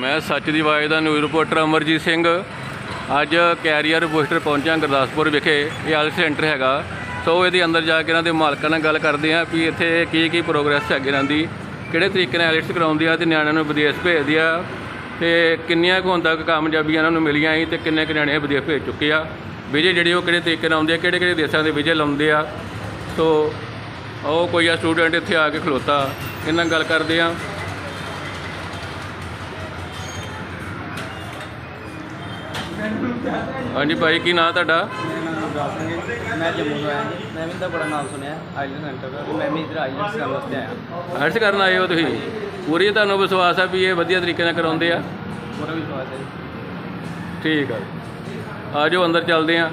ਮੈਂ ਸੱਚ ਦੀ ਆਵਾਜ਼ ਦਾ ਨਿਊਜ਼ ਰਿਪੋਰਟਰ ਅਮਰਜੀਤ ਸਿੰਘ। ਅੱਜ ਕੈਰੀਅਰ ਬੂਸਟਰ ਪਹੁੰਚਿਆ ਗੁਰਦਾਸਪੁਰ ਵਿਖੇ। ਇਹ ਆਇਲਸ ਸੈਂਟਰ ਹੈਗਾ। ਸੋ ਇਹਦੇ ਅੰਦਰ ਜਾ ਕੇ ਇਹਨਾਂ ਦੇ ਮਾਲਕਾਂ ਨਾਲ ਗੱਲ ਕਰਦੇ ਆ ਵੀ ਇੱਥੇ ਕੀ ਕੀ ਪ੍ਰੋਗਰੈਸ ਹੈਗੀ ਇਹਨਾਂ ਦੀ, ਕਿਹੜੇ ਤਰੀਕੇ ਨਾਲ ਆਇਲਸ ਕਰਾਉਂਦੇ ਆ ਤੇ ਨਿਆਣਿਆਂ ਨੂੰ ਵਿਦੇਸ਼ ਭੇਜਦੇ ਆ ਤੇ ਕਿੰਨੀਆਂ ਕੁ ਹੁਣ ਤੱਕ ਕਾਮਯਾਬੀਆਂ ਇਹਨਾਂ ਨੂੰ ਮਿਲੀਆਂ ਸੀ ਤੇ ਕਿੰਨੇ ਕੁ ਨਿਆਣੇ ਵਿਦੇਸ਼ ਭੇਜ ਚੁੱਕੇ ਆ। ਵਿਜੇ ਜਿਹੜੇ ਉਹ ਕਿਹੜੇ ਤਰੀਕੇ ਨਾਲ ਆਉਂਦੇ ਆ ਕਿਹੜੇ ਕਿਹੜੇ ਦੇਸ਼ਾਂ ਦੇ ਵਿਜੇ ਲਾਉਂਦੇ ਆ। ਸੋ ਉਹ ਕੋਈ ਆ ਸਟੂਡੈਂਟ ਇੱਥੇ ਆ ਕੇ ਖਲੋਤਾ। ਇਹਨਾਂ ਨਾਲ ਗੱਲ ਕਰਦੇ ਆ ਹਾਂਜੀ ਭਾਈ ਕੀ ਨਾਂ ਤੁਹਾਡਾ। ਮੈਂ ਜੰਮੂ ਤੋਂ ਆਇਆ ਜੀ। ਮੈਂ ਵੀ ਤਾਂ ਬੜਾ ਨਾਮ ਸੁਣਿਆ ਆਈਲੈਂਡ ਸੈਂਟਰ ਦਾ। ਤੇ ਮੈਂ ਵੀ ਇੱਧਰ ਆਈਲੈਂਡਸ ਕਰਨ ਵਾਸਤੇ ਆਇਆ। ਆਰਟਸ ਕਰਨ ਆਏ ਹੋ ਤੁਸੀਂ? ਪੂਰੀ ਤੁਹਾਨੂੰ ਵਿਸ਼ਵਾਸ ਆ ਵੀ ਇਹ ਵਧੀਆ ਤਰੀਕੇ ਨਾਲ ਕਰਾਉਂਦੇ ਆ? ਪੂਰਾ ਵਿਸ਼ਵਾਸ ਹੈ ਜੀ। ਠੀਕ ਆ। ਆ ਜਾਓ ਅੰਦਰ ਚੱਲਦੇ ਆ।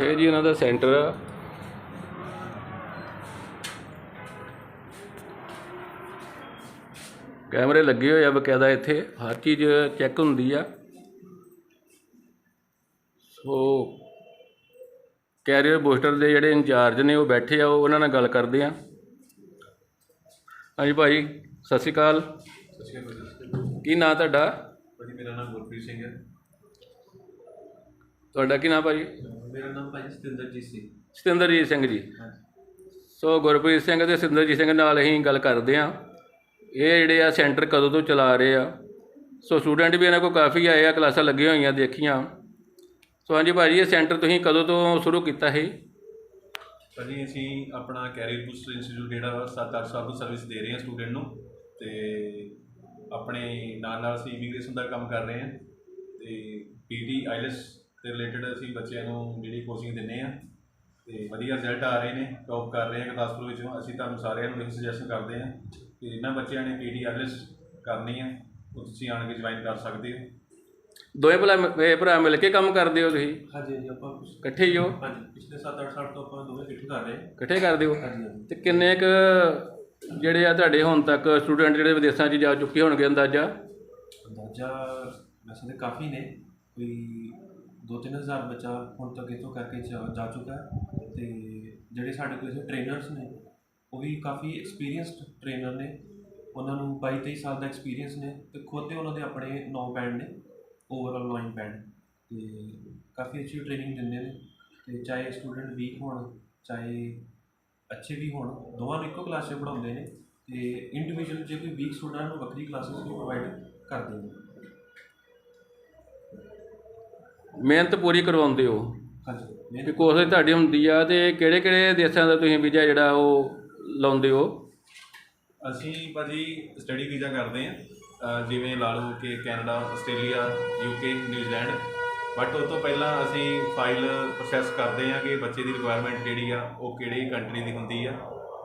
ਇਹ ਜੀ ਇਹਨਾਂ ਦਾ ਸੈਂਟਰ ਆ। ਕੈਮਰੇ ਲੱਗੇ ਹੋਏ ਆ ਬਕਾਇਦਾ ਇੱਥੇ ਹਰ ਚੀਜ਼ ਚੈੱਕ ਹੁੰਦੀ ਆ। ਸੋ ਕੈਰੀਅਰ ਬੂਸਟਰ ਦੇ ਜਿਹੜੇ ਇੰਚਾਰਜ ਨੇ ਉਹ ਬੈਠੇ ਆ ਉਹ ਉਹਨਾਂ ਨਾਲ ਗੱਲ ਕਰਦੇ ਆ। ਹਾਂਜੀ ਭਾਈ ਸਤਿ ਸ਼੍ਰੀ ਅਕਾਲ। ਸਤਿ ਸ਼੍ਰੀ ਅਕਾਲ ਕੀ ਨਾਂ ਤੁਹਾਡਾ? ਭਾਜੀ ਮੇਰਾ ਨਾਮ ਗੁਰਪ੍ਰੀਤ ਸਿੰਘ ਹੈ। ਤੁਹਾਡਾ ਕੀ ਨਾਂ ਭਾਜੀ? ਮੇਰਾ ਨਾਮ ਭਾਜੀ ਸਤਿੰਦਰਜੀਤ ਸਿੰਘ। ਸਤਿੰਦਰਜੀਤ ਸਿੰਘ ਜੀ। ਸੋ ਗੁਰਪ੍ਰੀਤ ਸਿੰਘ ਤੇ ਸਤਿੰਦਰਜੀਤ ਸਿੰਘ ਨਾਲ ਅਸੀਂ ਗੱਲ ਕਰਦੇ ਆ। ਇਹ ਜਿਹੜੇ ਆ ਸੈਂਟਰ ਕਦੋਂ ਤੋਂ ਚਲਾ ਰਹੇ ਆ? ਸੋ ਸਟੂਡੈਂਟ ਵੀ ਇਹਨਾਂ ਕੋਲ ਕਾਫੀ ਆਏ ਆ, ਕਲਾਸਾਂ ਲੱਗੀਆਂ ਹੋਈਆਂ ਦੇਖੀਆਂ। ਸੋ ਹਾਂਜੀ ਭਾਜੀ, ਇਹ ਸੈਂਟਰ ਤੁਸੀਂ ਕਦੋਂ ਤੋਂ ਸ਼ੁਰੂ ਕੀਤਾ ਹੈ ਭਾਜੀ, ਅਸੀਂ ਆਪਣਾ ਕੈਰੀਅਰ ਬੂਸਟਰ ਇੰਸਟੀਚਿਊਟ ਜਿਹੜਾ 7-8 ਸਾਲ ਤੋਂ ਸਰਵਿਸ ਦੇ ਰਹੇ ਹਾਂ ਸਟੂਡੈਂਟ ਨੂੰ ਤੇ ਆਪਣੇ ਨਾਲ ਨਾਲ ਅਸੀਂ ਇਮੀਗ੍ਰੇਸ਼ਨ ਦਾ ਕੰਮ ਕਰ ਰਹੇ ਹਾਂ ਤੇ ਪੀਟੀ ਆਈਲਸ ਦੇ ਰਿਲੇਟਡ ਅਸੀਂ ਬੱਚਿਆਂ ਨੂੰ ਜਿਹੜੀ ਕੋਚਿੰਗ ਦਿੰਦੇ ਆ। ਤੇ ਵਧੀਆ ਰਿਜ਼ਲਟ ਆ ਰਹੇ ਨੇ ਟੌਪ ਕਰ ਰਹੇ ਆ ਗੁਰਦਾਸਪੁਰ ਵਿੱਚੋਂ। ਅਸੀਂ ਤੁਹਾਨੂੰ ਸਾਰਿਆਂ ਨੂੰ ਇਹ ਸੁਜੈਸ਼ਨ ਕਰਦੇ ਹਾਂ ਕਿ ਇਹਨਾਂ ਬੱਚਿਆਂ ਨੇ ਪੀਟੀ ਆਈਲੈਸ ਕਰਨੀ ਆ ਉਹ ਤੁਸੀਂ ਆਣ ਕੇ ਜੁਆਇਨ ਕਰ ਸਕਦੇ ਹੋ। ਦੋਵੇਂ ਭਰਾ ਇਹ ਭਰਾ ਮਿਲ ਕੇ ਕੰਮ ਕਰਦੇ ਹੋ ਤੁਸੀਂ? ਹਾਂਜੀ ਹਾਂਜੀ ਆਪਾਂ ਕੁਛ ਇਕੱਠੇ ਹੀ ਹੋ? ਹਾਂਜੀ ਪਿਛਲੇ 7-8 ਸਾਲ ਤੋਂ ਆਪਾਂ ਦੋਵੇਂ ਇਕੱਠੇ ਕਰ ਰਹੇ ਹਾਂ। ਇਕੱਠੇ ਕਰਦੇ ਹੋ? ਹਾਂਜੀ ਹਾਂਜੀ। ਤੇ ਕਿੰਨੇ ਕੁ ਜਿਹੜੇ ਆ ਤੁਹਾਡੇ ਹੁਣ ਤੱਕ ਸਟੂਡੈਂਟ ਜਿਹੜੇ ਵਿਦੇਸ਼ਾਂ 'ਚ ਜਾ ਚੁੱਕੇ ਹੋਣਗੇ ਅੰਦਾਜ਼ਾ? ਅੰਦਾਜ਼ਾ ਵੈਸੇ ਤਾਂ ਕਾਫੀ ਨੇ ਕੋਈ 2-3000 ਬੱਚਾ ਹੁਣ ਤੱਕ ਇੱਥੋਂ ਕਰਕੇ ਜਾ ਜਾ ਚੁੱਕਾ ਹੈ। ਤੇ ਜਿਹੜੇ ਸਾਡੇ ਕੋਲ ਇੱਥੇ ਟ੍ਰੇਨਰਸ ਨੇ, ਉਹ ਵੀ ਕਾਫੀ ਐਕਸਪੀਰੀਅੰਸਡ ਟ੍ਰੇਨਰ ਨੇ। ਉਹਨਾਂ ਨੂੰ 22-23 ਸਾਲ ਦਾ ਐਕਸਪੀਰੀਅੰਸ ਨੇ ਤੇ ਖੁਦ ਦੇ ਉਹਨਾਂ ਦੇ ਆਪਣੇ 9 ਬੈਂਡ ਨੇ ਓਵਰਆਲ 9 ਬੈਂਡ ਤੇ ਕਾਫੀ ਅੱਛੀ ਟ੍ਰੇਨਿੰਗ ਦਿੰਦੇ ਨੇ ਤੇ ਚਾਹੇ ਸਟੂਡੈਂਟ ਵੀਕ ਹੋਣ, ਚਾਹੇ ਅੱਛੇ ਵੀ ਹੋਣ, ਦੋਵਾਂ ਨੂੰ ਇੱਕੋ ਕਲਾਸ 'ਚ ਪੜ੍ਹਾਉਂਦੇ ਨੇ ਤੇ ਇੰਡੀਵਿਜੂਅਲ ਜੇ ਕੋਈ ਵੀਕ ਸਟੂਡੈਂਟ ਨੂੰ ਵੱਖਰੀ ਕਲਾਸਿਸ ਵੀ ਪ੍ਰੋਵਾਈਡ ਕਰਦੇ ਨੇ। ਮਿਹਨਤ ਪੂਰੀ ਕਰਵਾਉਂਦੇ ਹੋ। ਹਾਂਜੀ। ਵੀ ਕੋਸ਼ਿਸ਼ ਤੁਹਾਡੀ ਹੁੰਦੀ ਆ ਤੇ ਕਿਹੜੇ ਕਿਹੜੇ ਦੇਸ਼ਾਂ ਦਾ ਤੁਸੀਂ ਵੀਜ਼ਾ ਜਿਹੜਾ ਉਹ ਲਾਉਂਦੇ ਹੋ? ਅਸੀਂ ਭਾਜੀ ਸਟੱਡੀ ਵੀਜ਼ਾ ਕਰਦੇ ਅਹ ਜਿਵੇਂ ਲਾ ਲਓ ਕਿ Canada Australia UK New Zealand but ਉਸ ਤੋਂ ਪਹਿਲਾਂ ਅਸੀਂ ਫਾਈਲ ਪ੍ਰੋਸੈਸ ਕਰਦੇ ਹਾਂ ਕਿ ਬੱਚੇ ਦੀ ਰਿਕੁਆਇਰਮੈਂਟ ਜਿਹੜੀ ਆ ਉਹ ਕਿਹੜੀ ਕੰਟਰੀ ਦੀ ਹੁੰਦੀ ਆ।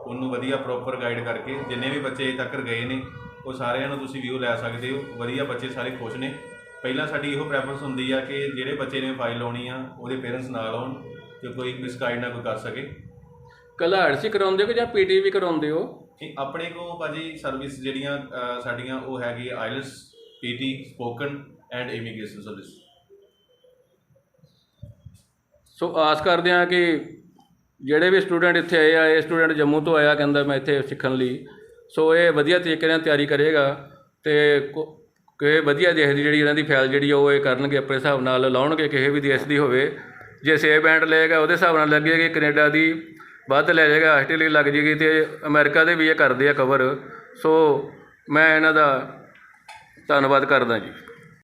ਉਹਨੂੰ ਵਧੀਆ ਪ੍ਰੋਪਰ ਗਾਈਡ ਕਰਕੇ ਜਿੰਨੇ ਵੀ ਬੱਚੇ ਤੱਕ ਗਏ ਨੇ ਉਹ ਸਾਰਿਆਂ ਨੂੰ ਤੁਸੀਂ ਵਿਊ ਲੈ ਸਕਦੇ ਹੋ। ਵਧੀਆ ਬੱਚੇ ਸਾਰੇ ਖੁਸ਼ ਨੇ। ਪਹਿਲਾਂ ਸਾਡੀ ਇਹੋ ਪ੍ਰੈਫਰੈਂਸ ਹੁੰਦੀ ਆ ਕਿ ਜਿਹੜੇ ਬੱਚੇ ਨੇ ਫਾਈਲ ਲਾਉਣੀ ਆ ਉਹਦੇ ਪੇਰੈਂਟਸ ਨਾਲ ਆਉਣ ਕਿ ਕੋਈ ਮਿਸਗਾਈਡ ਨਾ ਕੋਈ ਕਰ ਸਕੇ। ਕੱਲਾ ਆਰਟਸੀ ਕਰਾਉਂਦੇ ਹੋ ਕਿ ਜਾਂ ਪੀਟੀ ਵੀ ਕਰਾਉਂਦੇ ਹੋ? ਇਹ ਆਪਣੇ ਕੋ ਭਾਜੀ ਸਰਵਿਸ ਜਿਹੜੀਆਂ ਸਾਡੀਆਂ ਉਹ ਹੈਗੀ IELTS PTE spoken and immigration service so ਆਸ ਕਰਦੇ ਹਾਂ ਕਿ ਜਿਹੜੇ ਵੀ ਸਟੂਡੈਂਟ ਇੱਥੇ ਆਏ ਆ ਇਹ ਸਟੂਡੈਂਟ ਜੰਮੂ ਤੋਂ ਆਇਆ ਕਹਿੰਦਾ ਮੈਂ ਇੱਥੇ ਸਿੱਖਣ ਲਈ। ਸੋ ਇਹ ਵਧੀਆ ਤਰੀਕੇ ਨਾਲ ਤਿਆਰੀ ਕਰੇਗਾ ਤੇ ਕੋ- ਕਿ ਵਧੀਆ ਦੇਸ਼ ਦੀ ਜਿਹੜੀ ਇਹਨਾਂ ਦੀ ਫਾਈਲ ਜਿਹੜੀ ਉਹ ਇਹ ਕਰਨਗੇ ਆਪਣੇ ਹਿਸਾਬ ਨਾਲ, ਲਾਉਣਗੇ, ਕਿਸੇ ਵੀ ਦੇਸ਼ ਦੀ ਹੋਵੇ। ਜੇ ਸੇ ਬੈਂਡ ਲਏਗਾ ਉਹਦੇ ਹਿਸਾਬ ਨਾਲ ਲੱਗੇਗੀ, ਕੈਨੇਡਾ ਦੀ ਵੱਧ ਲੈ ਜਾਏਗਾ, ਆਸਟ੍ਰੇਲੀਆ ਲੱਗ ਜੇਗੀ ਤੇ ਅਮਰੀਕਾ ਦੇ ਵੀ ਇਹ ਕਰਦੇ ਆ ਕਵਰ ਸੋ ਮੈਂ ਇਹਨਾਂ ਦਾ ਧੰਨਵਾਦ ਕਰਦਾ ਜੀ।